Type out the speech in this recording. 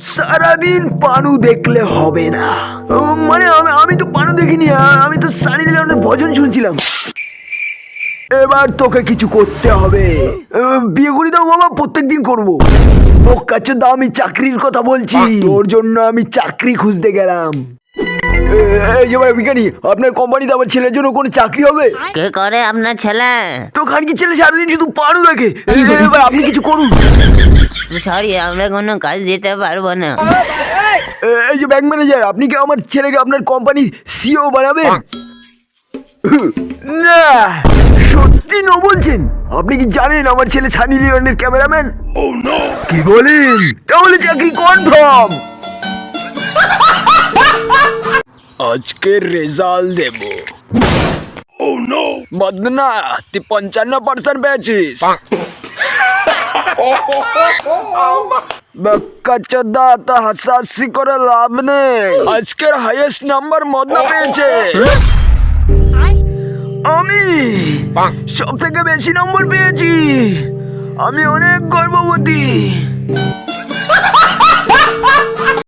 সারাদিন পানু দেখলে হবে না। মানে আমি তো পানু দেখিনি আমি তো সানি লিওনের ভজন শুনছিলাম। এবার তোকে কিছু করতে হবে। বিয়ে করি দাও বাবা প্রত্যেকদিন করব। ও কাছে দাও আমি চাকরির কথা বলছি। তোর জন্য আমি চাকরি খুঁজতে গেলাম। এই যে ভাই বিজ্ঞানী আপনার কোম্পানিতে আমার ছেলের জন্য কোনো চাকরি হবে? কে করে আপনার ছেলে? তো খানকি ছেলে সারাদিন শুধু দেখে। এবার আপনি কিছু করুন। সরি আমরা কোনো কাজ দিতে পারব না। এই যে ব্যাংক ম্যানেজার আপনি কি আমার ছেলেকে আপনার কোম্পানির সিও বানাবেন? না সত্যি ন বলছেন। আপনি কি জানেন আমার ছেলে সানি লিওনের ক্যামেরাম্যান? কি বলেন? তাহলে চাকরি কনফার্ম। আজকে রেজাল্ট দেব। ও নো বদনা তুই পঞ্চান্ন পার্সেন্ট পেয়েছিস। বাক্কাচোদা তো হাসাহাসি করে লাভ নেই। আজকের হাইয়েস্ট নাম্বার মদনা পেয়েছে। আমি সব থেকে বেশি নম্বর পেয়েছি। আমি অনেক গর্ববতী